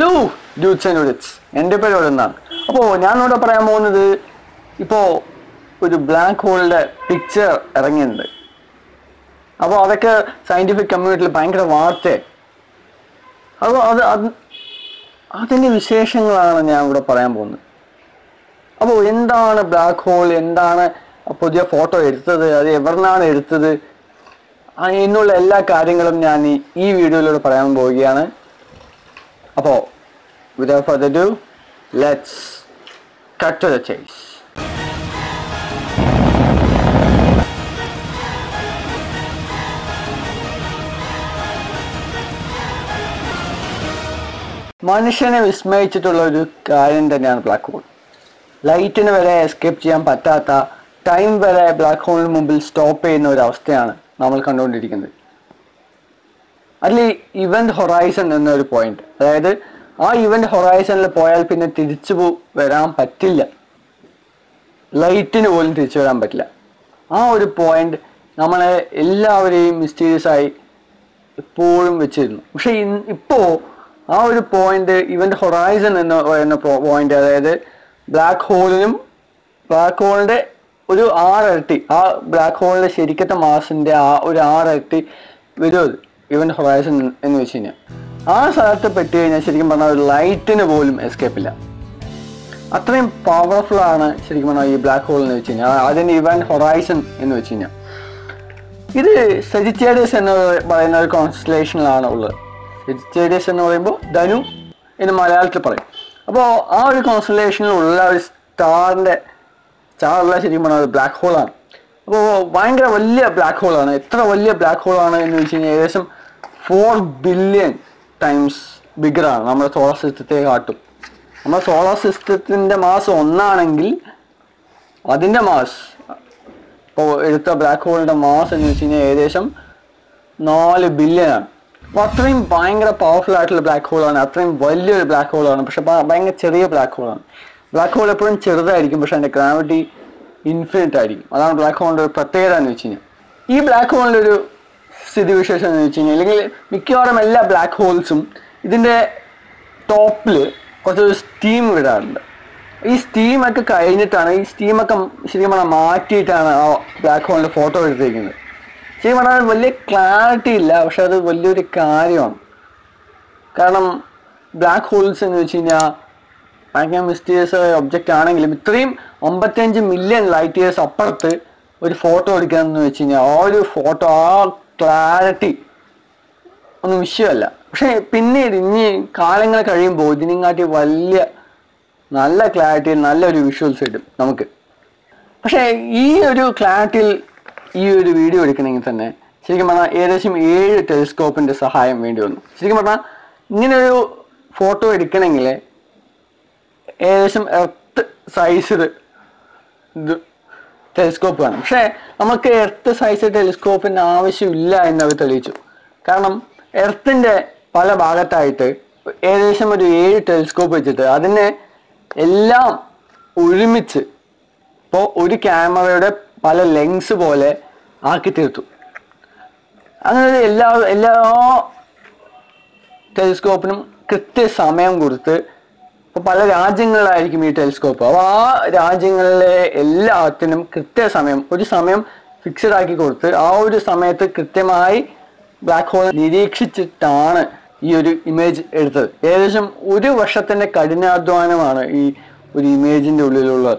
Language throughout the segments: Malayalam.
ഹലോ ഡ്യൂട്ട്സ് ആൻഡ് ഡ്യൂട്ട്സ് എന്റെ പേര് ഒരെന്നാണ് അപ്പോൾ ഞാൻ ഇവിടെ പറയാൻ പോകുന്നത് ഇപ്പോൾ ഒരു ബ്ലാക്ക് ഹോളിന്റെ പിക്ചർ ഇറങ്ങിയിട്ടുണ്ട്. അപ്പോൾ അതൊക്കെ സയന്റിഫിക് കമ്മ്യൂണിറ്റിയിൽ ഭയങ്കര വാർത്ത അപ്പോൾ അത് അത് അതിന്റെ വിശേഷങ്ങളാണ് ഞാൻ ഇവിടെ പറയാൻ പോകുന്നത്. അപ്പോൾ എന്താണ് ബ്ലാക്ക് ഹോൾ എന്താണ് പുതിയ ഫോട്ടോ എടുത്തത് അത് എവിടുന്നാണ് എടുത്തത്? എന്നുള്ള എല്ലാ കാര്യങ്ങളും ഞാൻ ഈ വീഡിയോയിലൂടെ പറയാൻ പോവുകയാണ്. അപ്പോൾ further ado let's cut to the chase. മനുഷ്യനെ വിസ്മയിച്ചിട്ടുള്ള ഒരു കാര്യം തന്നെയാണ് ബ്ലാക്ക് ഹോൾ ലൈറ്റിന് വരെ എസ്കേപ്പ് ചെയ്യാൻ പറ്റാത്ത ടൈം വരെ ബ്ലാക്ക് ഹോളിന് മുമ്പിൽ സ്റ്റോപ്പ് ചെയ്യുന്ന ഒരു അവസ്ഥയാണ് നമ്മൾ കണ്ടുകൊണ്ടിരിക്കുന്നത്. അതിൽ ഇവന്റ് ഹൊറൈസൺ എന്നൊരു പോയിന്റ് അതായത് ആ ഇവന്റ് ഹൊറൈസണിൽ പോയാൽ പിന്നെ തിരിച്ചു വരാൻ പറ്റില്ല. ലൈറ്റിന് പോലും തിരിച്ചു വരാൻ പറ്റില്ല. ആ ഒരു പോയിന്റ് നമ്മളെ എല്ലാവരെയും മിസ്റ്റീരിയസ് ആയി എപ്പോഴും വെച്ചിരുന്നു. പക്ഷെ ഇപ്പോൾ ഇപ്പോ ആ ഒരു പോയിന്റ് ഇവന്റ് ഹൊറൈസൺ എന്ന് പറയുന്ന പോയിന്റ് അതായത് ബ്ലാക്ക് ഹോളിനും ബ്ലാക്ക് ഹോളിന്റെ ഒരു ആറരട്ടി ആ ബ്ലാക്ക് ഹോളിന്റെ ശരിക്കത്തെ മാസിന്റെ ആ ഒരു ആറരട്ടി വരും അത് ഇവന്റ് ഹൊറൈസൺ എന്ന് വെച്ച് കഴിഞ്ഞാൽ ആ സ്ഥലത്ത് പെട്ട് കഴിഞ്ഞാൽ ശരിക്കും പറഞ്ഞാൽ ഒരു ലൈറ്റിന് പോലും എസ്കേപ്പ് ഇല്ല. അത്രയും പവർഫുൾ ആണ് ശരിക്കും പറഞ്ഞാൽ ഈ ബ്ലാക്ക് ഹോൾ എന്ന് വെച്ച് കഴിഞ്ഞാൽ അതിന് ഇവന്റ് ഹൊറൈസൺ എന്ന് വെച്ച് കഴിഞ്ഞാൽ ഇത് സെജിറ്റേറിയസ് എന്ന് പറയുന്ന ഒരു കോൺസ്റ്റലേഷനിലാണ് ഉള്ളത്. സെജിറ്റേറിയസ് എന്ന് പറയുമ്പോൾ ധനു എന്ന് മലയാളത്തിൽ പറയും. അപ്പോൾ ആ ഒരു കോൺസ്റ്റലേഷനിലുള്ള ഒരു സ്റ്റാറിന്റെ സ്റ്റാറുള്ള ശരിക്കും പറഞ്ഞാൽ ബ്ലാക്ക് ഹോളാണ് അപ്പോൾ ഭയങ്കര വലിയ ബ്ലാക്ക് ഹോളാണ് എത്ര വലിയ ബ്ലാക്ക് ഹോളാണ് എന്ന് വെച്ച് കഴിഞ്ഞാൽ ഏകദേശം ഫോർ ബില്യൺ ടൈംസ് ബിഗറാണ് നമ്മുടെ സോളാർ സിസ്റ്റത്തെ കാട്ടും. നമ്മുടെ സോളാർ സിസ്റ്റത്തിന്റെ മാസ് ഒന്നാണെങ്കിൽ അതിന്റെ മാസ് ഇപ്പോൾ എടുത്ത ബ്ലാക്ക് ഹോളിന്റെ മാസ് എന്ന് വെച്ച് കഴിഞ്ഞാൽ ഏകദേശം നാല് ബില്യൺ ആണ്. അപ്പോൾ അത്രയും ഭയങ്കര പവർഫുൾ ആയിട്ടുള്ള ബ്ലാക്ക് ഹോളാണ് അത്രയും വലിയൊരു ബ്ലാക്ക് ഹോളാണ് പക്ഷെ ഭയങ്കര ചെറിയ ബ്ലാക്ക് ഹോളാണ് ബ്ലാക്ക് ഹോൾ എപ്പോഴും ചെറുതായിരിക്കും. പക്ഷെ അതിന്റെ ഗ്രാവിറ്റി ഇൻഫിനിറ്റ് ആയിരിക്കും. അതാണ് ബ്ലാക്ക് ഹോളിന്റെ ഒരു പ്രത്യേകത എന്ന് വെച്ച് കഴിഞ്ഞാൽ. ഈ ബ്ലാക്ക് ഹോളിന്റെ ഒരു സ്ഥിതിവിശേഷം എന്ന് വെച്ച് കഴിഞ്ഞാൽ അല്ലെങ്കിൽ മിക്കവാറും എല്ലാ ബ്ലാക്ക് ഹോൾസും ഇതിന്റെ ടോപ്പിൽ കുറച്ചൊരു സ്റ്റീം വിടാറുണ്ട് ഈ സ്റ്റീമൊക്കെ കഴിഞ്ഞിട്ടാണ് ഈ സ്റ്റീമൊക്കെ ശരിക്കും പറഞ്ഞാൽ മാറ്റിയിട്ടാണ് ആ ബ്ലാക്ക് ഹോളിന്റെ ഫോട്ടോ എടുത്തിരിക്കുന്നത്. ശരിക്കും പറഞ്ഞാൽ വലിയ ക്ലാരിറ്റി ഇല്ല പക്ഷെ അത് വലിയൊരു കാര്യമാണ്. കാരണം ബ്ലാക്ക് ഹോൾസ് എന്ന് വെച്ച് കഴിഞ്ഞാൽ ഭയങ്കര മിസ്റ്റീരിയസ് ഒബ്ജക്റ്റ് ആണെങ്കിലും ഇത്രയും അമ്പത്തിയഞ്ച് മില്യൺ ലൈറ്റ് ഇയേഴ്സ് അപ്പുറത്ത് ഒരു ഫോട്ടോ എടുക്കാന്ന് വെച്ച് കഴിഞ്ഞാൽ ആ ഒരു ഫോട്ടോ ആ ക്ലാരിറ്റി ഒന്നും വിഷയമല്ല. പക്ഷേ പിന്നീട് ഇനി കാലങ്ങൾ കഴിയുമ്പോൾ ഇതിനെക്കാട്ടി വലിയ നല്ല ക്ലാരിറ്റിയിൽ നല്ലൊരു വിഷ്വൽസ് കിട്ടും നമുക്ക്. പക്ഷേ ഈ ഒരു ക്ലാരിറ്റിയിൽ ഈ ഒരു വീഡിയോ എടുക്കണമെങ്കിൽ തന്നെ ശരിക്കും പറഞ്ഞാൽ ഏകദേശം ഏഴ് ടെലിസ്കോപ്പിന്റെ സഹായം വേണ്ടി വന്നു. ശരിക്കും പറഞ്ഞാൽ ഇങ്ങനൊരു ഫോട്ടോ എടുക്കണമെങ്കിൽ ഏകദേശം എർത്ത് സൈസ് ഇത് ടെലിസ്കോപ്പ് വേണം. പക്ഷേ നമുക്ക് എർത്ത് സൈസ് ടെലിസ്കോപ്പിന്റെ ആവശ്യമില്ല എന്ന് തെളിയിച്ചു. കാരണം എർത്തിന്റെ പല ഭാഗത്തായിട്ട് ഏകദേശം ഒരു ഏഴ് ടെലിസ്കോപ്പ് വെച്ചിട്ട് അതിനെ എല്ലാം ഒരുമിച്ച് ഇപ്പോൾ ഒരു ക്യാമറയുടെ പല ലെങ്സ് പോലെ ആക്കി തീർത്തു. അങ്ങനെ എല്ലാ എല്ലാ ടെലിസ്കോപ്പിനും കൃത്യ സമയം കൊടുത്ത് ഇപ്പോൾ പല രാജ്യങ്ങളിലായിരിക്കും ഈ ടെലിസ്കോപ്പ്. അപ്പോൾ ആ രാജ്യങ്ങളിലെ എല്ലാത്തിനും കൃത്യസമയം ഒരു സമയം ഫിക്സഡ് ആക്കി കൊടുത്ത് ആ ഒരു സമയത്ത് കൃത്യമായി ബ്ലാക്ക് ഹോൾ നിരീക്ഷിച്ചിട്ടാണ് ഈ ഒരു ഇമേജ് എടുത്തത്. ഏകദേശം ഒരു വർഷത്തിന്റെ കഠിനാധ്വാനമാണ് ഈ ഒരു ഇമേജിന്റെ ഉള്ളിലുള്ളത്.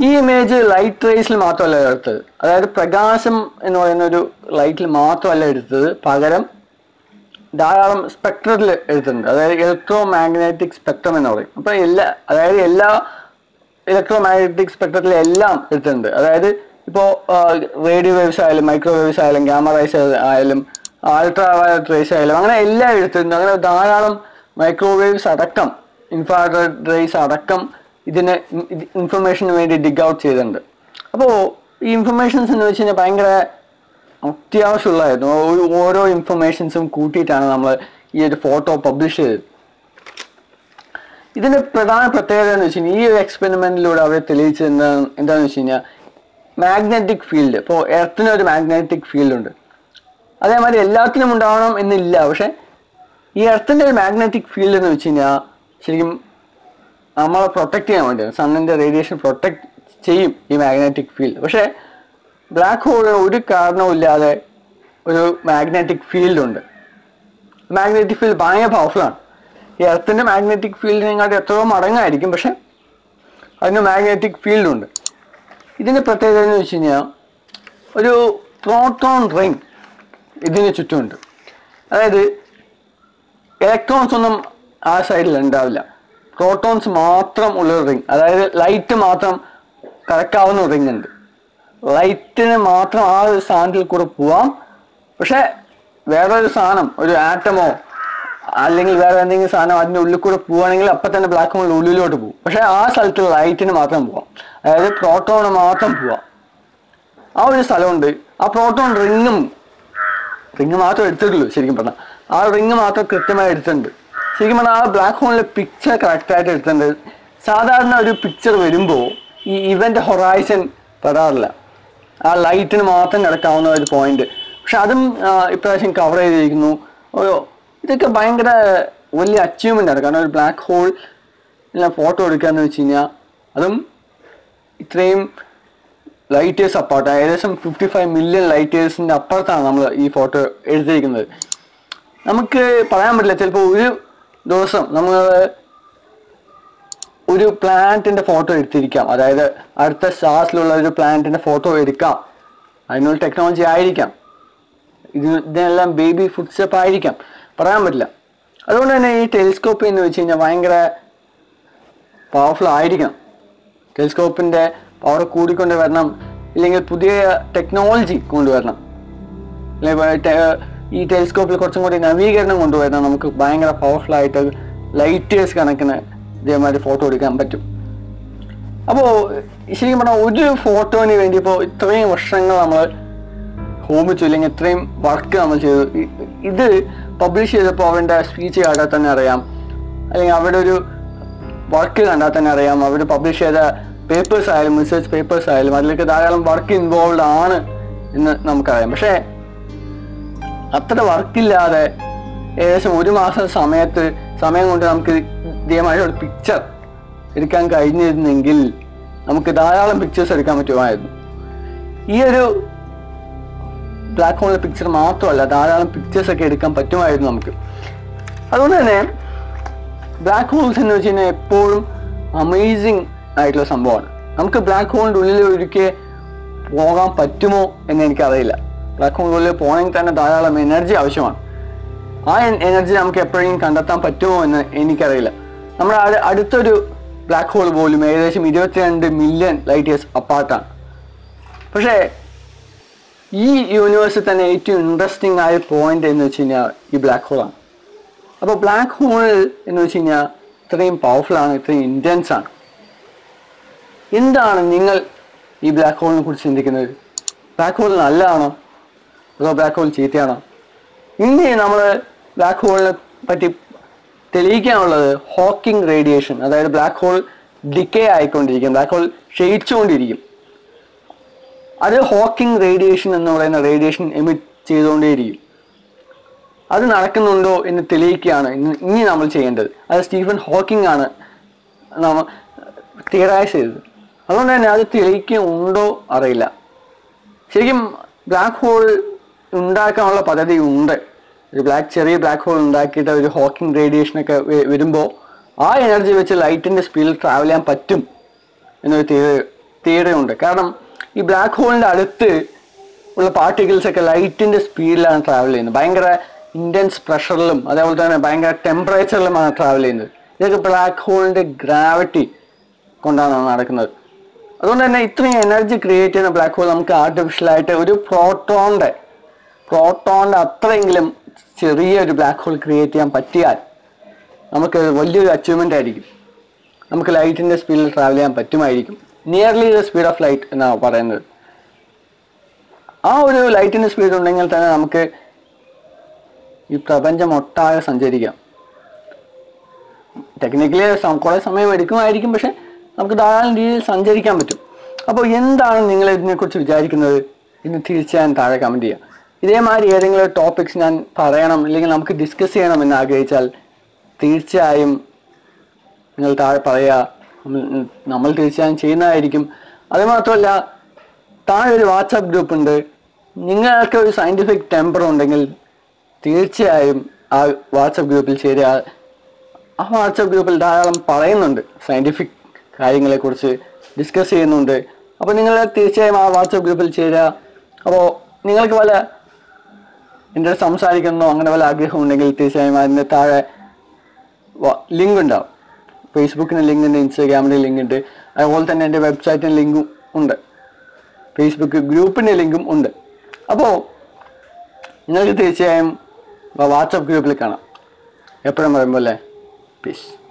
ഈ ഇമേജ് ലൈറ്റ് റേസിൽ മാത്രമല്ല എടുത്തത്. അതായത് പ്രകാശം എന്ന് പറയുന്ന ഒരു ലൈറ്റിൽ മാത്രമല്ല എടുത്തത്. പകരം ധാരാളം സ്പെക്ട്രത്തിൽ എഴുതുന്നുണ്ട്. അതായത് ഇലക്ട്രോ മാഗ്നറ്റിക് സ്പെക്ട്രം എന്ന് പറയും. അപ്പൊ എല്ലാ അതായത് എല്ലാ ഇലക്ട്രോ മാഗ്നറ്റിക് സ്പെക്ട്രത്തിൽ എല്ലാം എഴുതുന്നുണ്ട്. അതായത് ഇപ്പോൾ റേഡിയോ വേവ്സ് ആയാലും മൈക്രോ വേവ്സ് ആയാലും ക്യാമറ റൈസ് ആയാലും അൾട്രാ വയലറ്റ് റേസ് ആയാലും അങ്ങനെ എല്ലാം എഴുത്തുന്നുണ്ട് അങ്ങനെ ധാരാളം മൈക്രോവേവ്സ് അടക്കം ഇൻഫ്രാറെഡ് റേസ് അടക്കം ഇതിന് ഇൻഫർമേഷന് വേണ്ടി ഡിഗ് ഔട്ട് ചെയ്തിട്ടുണ്ട്. അപ്പോൾ ഈ ഇൻഫർമേഷൻസ് എന്ന് വെച്ച് കഴിഞ്ഞാൽ ഭയങ്കര അത്യാവശ്യമുള്ളതായിരുന്നു. ഓരോ ഇൻഫർമേഷൻസും കൂട്ടിയിട്ടാണ് നമ്മൾ ഈ ഒരു ഫോട്ടോ പബ്ലിഷ് ചെയ്തത്. ഇതിന്റെ പ്രധാന പ്രത്യേകത എന്ന് വെച്ച് കഴിഞ്ഞാൽ ഈ ഒരു എക്സ്പെരിമെന്റിലൂടെ അവർ തെളിയിച്ചത് എന്താ എന്താണെന്ന് വെച്ച് കഴിഞ്ഞാൽ മാഗ്നറ്റിക് ഫീൽഡ് ഇപ്പോൾ എർത്തിന് ഒരു മാഗ്നറ്റിക് ഫീൽഡ് ഉണ്ട്. അതേമാതിരി എല്ലാത്തിനും ഉണ്ടാവണം എന്നില്ല. പക്ഷെ ഈ എർത്തിന്റെ ഒരു മാഗ്നറ്റിക് ഫീൽഡ് എന്ന് വെച്ച് കഴിഞ്ഞാൽ ശരിക്കും നമ്മളെ പ്രൊട്ടക്റ്റ് ചെയ്യാൻ വേണ്ടിയാണ്. സണ്ണിന്റെ റേഡിയേഷൻ പ്രൊട്ടക്റ്റ് ചെയ്യും ഈ മാഗ്നറ്റിക് ഫീൽഡ് പക്ഷേ ബ്ലാക്ക് ഹോളിന് ഒരു കാരണവുമില്ലാതെ ഒരു മാഗ്നറ്റിക് ഫീൽഡ് ഉണ്ട്. മാഗ്നറ്റിക് ഫീൽഡ് ഭയങ്കര പവർഫുള്ളാണ് ഈ എർത്തിന്റെ മാഗ്നറ്റിക് ഫീൽഡിനെക്കാട്ടി എത്രയോ മടങ്ങായിരിക്കും പക്ഷെ അതിന് മാഗ്നറ്റിക് ഫീൽഡ് ഉണ്ട്. ഇതിന്റെ പ്രത്യേകത എന്ന് വെച്ച് കഴിഞ്ഞാൽ ഒരു പ്രോട്ടോൺ റിങ് ഇതിന് ചുറ്റുമുണ്ട്. അതായത് ഇലക്ട്രോൺസ് ഒന്നും ആ സൈഡിൽ ഉണ്ടാവില്ല. പ്രോട്ടോൺസ് മാത്രം ഉള്ള റിങ് അതായത് ലൈറ്റ് മാത്രം കറക്കാവുന്ന റിങ് ഉണ്ട്. ലൈറ്റിന് മാത്രം ആ ഒരു സാധനത്തിൽ കൂടെ പോവാം. പക്ഷെ വേറൊരു സാധനം ഒരു ആറ്റമോ അല്ലെങ്കിൽ വേറെ എന്തെങ്കിലും സാധനം അതിന്റെ ഉള്ളിൽ കൂടെ പോവുകയാണെങ്കിൽ അപ്പം തന്നെ ബ്ലാക്ക് ഹോളിന്റെ ഉള്ളിലോട്ട് പോകും. പക്ഷേ ആ സ്ഥലത്ത് ലൈറ്റിന് മാത്രം പോവാം. അതായത് പ്രോട്ടോണ് മാത്രം പോവാം. ആ ഒരു സ്ഥലമുണ്ട്. ആ പ്രോട്ടോൺ റിങ്ങും റിങ് മാത്രം എടുത്തിട്ടുള്ളൂ ശരിക്കും പറഞ്ഞാൽ. ആ റിങ് മാത്രം കൃത്യമായി എടുത്തിട്ടുണ്ട്. ശരിക്കും പറഞ്ഞാൽ ആ ബ്ലാക്ക് ഹോളിലെ പിക്ചർ കറക്റ്റായിട്ട് എടുത്തിട്ടുണ്ട്. സാധാരണ ഒരു പിക്ചർ വരുമ്പോൾ ഈ ഇവന്റ് ഹൊറൈസൺ പെടാറില്ല ആ ലൈറ്റിന് മാത്രം കിടക്കാവുന്ന ഒരു പോയിന്റ് പക്ഷെ അതും ഇപ്രാവശ്യം കവർ ചെയ്തിരിക്കുന്നു. ഓ ഇതൊക്കെ ഭയങ്കര വലിയ അച്ചീവ്മെന്റ് ആണ്. കാരണം ഒരു ബ്ലാക്ക് ഹോൾ ഫോട്ടോ എടുക്കുക എന്ന് വെച്ച് കഴിഞ്ഞാൽ അതും ഇത്രയും ലൈറ്റ് ഇയേഴ്സ് അപ്പാർട്ട് ഏകദേശം ഫിഫ്റ്റി ഫൈവ് മില്യൺ ലൈറ്റ് ഇയേഴ്സിന്റെ അപ്പുറത്താണ് നമ്മൾ ഈ ഫോട്ടോ എടുത്തിരിക്കുന്നത്. നമുക്ക് പറയാൻ പറ്റില്ല. ചിലപ്പോൾ ഒരു ദിവസം നമ്മൾ ഒരു പ്ലാന്റിന്റെ ഫോട്ടോ എടുത്തിരിക്കാം. അതായത് അടുത്ത സ്റ്റാർസിലുള്ള ഒരു പ്ലാന്റിന്റെ ഫോട്ടോ എടുക്കാം. അതിനുള്ള ടെക്നോളജി ആയിരിക്കാം. ഇത് ഇതിനെല്ലാം ബേബി ഫുഡ് സ്റ്റെപ്പ് ആയിരിക്കാം. പറയാൻ പറ്റില്ല. അതുകൊണ്ട് തന്നെ ഈ ടെലിസ്കോപ്പ് എന്ന് വെച്ച് കഴിഞ്ഞാൽ ഭയങ്കര പവർഫുൾ ആയിരിക്കണം. ടെലിസ്കോപ്പിന്റെ പവർ കൂടിക്കൊണ്ട് വരണം. ഇല്ലെങ്കിൽ പുതിയ ടെക്നോളജി കൊണ്ടുവരണം. ഈ ടെലിസ്കോപ്പിൽ കുറച്ചും കൂടി നവീകരണം കൊണ്ടുവരണം. നമുക്ക് ഭയങ്കര പവർഫുൾ ആയിട്ട് ലൈറ്റേഴ്സ് കണക്കിന് ഇതേമാതിരി ഫോട്ടോ എടുക്കാൻ പറ്റും. അപ്പോൾ ശരിക്കും പറഞ്ഞാൽ ഒരു ഫോട്ടോന് വേണ്ടി ഇപ്പോൾ ഇത്രയും വർഷങ്ങൾ നമ്മൾ ഹോമിച്ചു അല്ലെങ്കിൽ ഇത്രയും വർക്ക് നമ്മൾ ചെയ്തു. ഇത് പബ്ലിഷ് ചെയ്തപ്പോൾ അവന്റെ സ്പീച്ച് കണ്ടാൽ തന്നെ അറിയാം. അല്ലെങ്കിൽ അവരുടെ ഒരു വർക്ക് കണ്ടാൽ തന്നെ അറിയാം. അവർ പബ്ലിഷ് ചെയ്ത പേപ്പേഴ്സ് ആയാലും റിസർച്ച് പേപ്പേഴ്സ് ആയാലും അതിലേക്ക് ധാരാളം വർക്ക് ഇൻവോൾവ് ആണ് എന്ന് നമുക്കറിയാം. പക്ഷേ അത്ര വർക്കില്ലാതെ ഏകദേശം ഒരു മാസം സമയത്ത് സമയം കൊണ്ട് നമുക്ക് ഇതേമായ ഒരു പിക്ചർ എടുക്കാൻ കഴിഞ്ഞിരുന്നെങ്കിൽ നമുക്ക് ധാരാളം പിക്ചേഴ്സ് എടുക്കാൻ പറ്റുമായിരുന്നു. ഈ ഒരു ബ്ലാക്ക് ഹോളിലെ പിക്ചർ മാത്രമല്ല ധാരാളം പിക്ചേഴ്സ് ഒക്കെ എടുക്കാൻ പറ്റുമായിരുന്നു നമുക്ക്. അതുകൊണ്ട് തന്നെ ബ്ലാക്ക് ഹോൾസ് എന്ന് വെച്ച് കഴിഞ്ഞാൽ എപ്പോഴും അമേസിങ് ആയിട്ടുള്ള സംഭവമാണ്. നമുക്ക് ബ്ലാക്ക് ഹോളിന്റെ ഉള്ളിൽ ഒരിക്കൽ പോകാൻ പറ്റുമോ എന്ന് എനിക്കറിയില്ല. ബ്ലാക്ക് ഹോളിന്റെ ഉള്ളിൽ പോകണമെങ്കിൽ തന്നെ ധാരാളം എനർജി ആവശ്യമാണ്. ആ എനർജി നമുക്ക് എപ്പോഴെങ്കിലും കണ്ടെത്താൻ പറ്റുമോ എന്ന് എനിക്കറിയില്ല. നമ്മുടെ അട്- അടുത്തൊരു ബ്ലാക്ക് ഹോൾ പോലും ഏകദേശം ഇരുപത്തിരണ്ട് മില്യൺ ലൈറ്റ് ഇയേഴ്സ് അപ്പാർട്ടാണ് പക്ഷേ ഈ യൂണിവേഴ്സിൽ തന്നെ ഏറ്റവും ഇൻട്രസ്റ്റിംഗ് ആയ പോയിന്റ് എന്ന് വെച്ച് കഴിഞ്ഞാൽ ഈ ബ്ലാക്ക് ഹോളാണ് അപ്പോൾ ബ്ലാക്ക് ഹോൾ എന്ന് വെച്ച് കഴിഞ്ഞാൽ ഇത്രയും പവർഫുള്ളാണ് ഇത്രയും ഇന്റൻസ് ആണ്. എന്താണ് നിങ്ങൾ ഈ ബ്ലാക്ക് ഹോളിനെ കുറിച്ച് ചിന്തിക്കുന്നത്? ബ്ലാക്ക് ഹോൾ നല്ലതാണോ? അതോ ബ്ലാക്ക് ഹോൾ ചീത്തയാണോ? ഇനി നമ്മൾ ബ്ലാക്ക് ഹോളിനെ പറ്റി തെളിയിക്കാനുള്ളത് ഹോക്കിംഗ് റേഡിയേഷൻ അതായത് ബ്ലാക്ക് ഹോൾ ഡിക്കേ ആയിക്കൊണ്ടിരിക്കും ബ്ലാക്ക് ഹോൾ ക്ഷയിച്ചുകൊണ്ടിരിക്കും. അത് ഹോക്കിംഗ് റേഡിയേഷൻ എന്ന് പറയുന്ന റേഡിയേഷൻ എമിറ്റ് ചെയ്തുകൊണ്ടേയിരിക്കും. അത് നടക്കുന്നുണ്ടോ എന്ന് തെളിയിക്കുകയാണ് ഇനി നമ്മൾ ചെയ്യേണ്ടത്. അത് സ്റ്റീഫൻ ഹോക്കിംഗ് ആണ് നമ്മൾ തിയറൈസ് ചെയ്തത്. അതുകൊണ്ട് തന്നെ അത് തെളിയിക്കുന്നുണ്ടോ അറിയില്ല. ശരിക്കും ബ്ലാക്ക് ഹോൾ ഉണ്ടാക്കാനുള്ള പദ്ധതി ഉണ്ട്. ഒരു ബ്ലാക്ക് ചെറിയ ബ്ലാക്ക് ഹോൾ ഉണ്ടാക്കിയിട്ട് ഒരു ഹോക്കിംഗ് റേഡിയേഷൻ ഒക്കെ വരുമ്പോൾ ആ എനർജി വെച്ച് ലൈറ്റിന്റെ സ്പീഡിൽ ട്രാവൽ ചെയ്യാൻ പറ്റും എന്നൊരു തിയറി ഉണ്ട് കാരണം ഈ ബ്ലാക്ക് ഹോളിന്റെ അടുത്ത് ഉള്ള പാർട്ടിക്കിൾസ് ഒക്കെ ലൈറ്റിന്റെ സ്പീഡിലാണ് ട്രാവൽ ചെയ്യുന്നത്. ഭയങ്കര ഇന്റൻസ് പ്രഷറിലും അതേപോലെ തന്നെ ഭയങ്കര ടെമ്പറേച്ചറിലുമാണ് ട്രാവൽ ചെയ്യുന്നത്. ഇതൊക്കെ ബ്ലാക്ക് ഹോളിന്റെ ഗ്രാവിറ്റി കൊണ്ടാണ് നടക്കുന്നത്. അതുകൊണ്ട് തന്നെ ഇത്രയും എനർജി ക്രിയേറ്റ് ചെയ്യുന്ന ബ്ലാക്ക് ഹോൾ നമുക്ക് ആർട്ടിഫിഷ്യലായിട്ട് ഒരു പ്രോട്ടോണിന്റെ പ്രോട്ടോണിന്റെ അത്രയെങ്കിലും ചെറിയൊരു ബ്ലാക്ക് ഹോൾ ക്രിയേറ്റ് ചെയ്യാൻ പറ്റിയാൽ നമുക്ക് വലിയൊരു അച്ചീവ്മെന്റ് ആയിരിക്കും. നമുക്ക് ലൈറ്റിന്റെ സ്പീഡിൽ ട്രാവൽ ചെയ്യാൻ പറ്റുമായിരിക്കും. Nearly the speed of light എന്നാണ് പറയുന്നത്. ആ ഒരു ലൈറ്റിന്റെ സ്പീഡ് ഉണ്ടെങ്കിൽ തന്നെ നമുക്ക് ഈ പ്രപഞ്ചം ഒട്ടാകെ സഞ്ചരിക്കാം. ടെക്നിക്കലി കുറേ സമയം എടുക്കുമായിരിക്കും പക്ഷെ നമുക്ക് ധാരാളം രീതിയിൽ സഞ്ചരിക്കാൻ പറ്റും. അപ്പോൾ എന്താണ് നിങ്ങൾ ഇതിനെക്കുറിച്ച് വിചാരിക്കുന്നത്? ഇന്ന് തീർച്ചയായും താഴെ കമന്റ് ചെയ്യാം. ഇതേമാതിരി ഏതെങ്കിലും ടോപ്പിക്സ് ഞാൻ പറയണം അല്ലെങ്കിൽ നമുക്ക് ഡിസ്കസ് ചെയ്യണം എന്ന് ആഗ്രഹിച്ചാൽ തീർച്ചയായും നിങ്ങൾ താഴെ പറയുക. നമ്മൾ- തീർച്ചയായും ചെയ്യുന്നതായിരിക്കും. അതുമാത്രമല്ല താഴെ ഒരു വാട്സാപ്പ് ഗ്രൂപ്പ് ഉണ്ട്. നിങ്ങൾക്ക് ഒരു സയന്റിഫിക് ടെമ്പർ ഉണ്ടെങ്കിൽ തീർച്ചയായും ആ വാട്സപ്പ് ഗ്രൂപ്പിൽ ചേരുക. ആ വാട്സപ്പ് ഗ്രൂപ്പിൽ ധാരാളം പറയുന്നുണ്ട്. സയന്റിഫിക് കാര്യങ്ങളെക്കുറിച്ച് ഡിസ്കസ് ചെയ്യുന്നുണ്ട്. അപ്പോൾ നിങ്ങൾ തീർച്ചയായും ആ വാട്സപ്പ് ഗ്രൂപ്പിൽ ചേരുക. അപ്പോൾ നിങ്ങൾക്ക് വല്ല എന്റെ സംസാരിക്കണമെന്നോ അങ്ങനെ വല്ല ആഗ്രഹം ഉണ്ടെങ്കിൽ തീർച്ചയായും അതിന്റെ താഴെ ലിങ്ക് ഉണ്ടാവും. ഫേസ്ബുക്കിന് ലിങ്ക് ഉണ്ട് ഇൻസ്റ്റാഗ്രാമിന്റെ ലിങ്ക് ഉണ്ട്. അതുപോലെ തന്നെ എന്റെ വെബ്സൈറ്റിന് ലിങ്കും ഉണ്ട്. ഫേസ്ബുക്ക് ഗ്രൂപ്പിന്റെ ലിങ്കും ഉണ്ട്. അപ്പോൾ നിങ്ങൾക്ക് തീർച്ചയായും വാട്സപ്പ് ഗ്രൂപ്പിൽ കാണാം. എപ്പോഴും പറയുമ്പോൾ അല്ലേ? പീസ്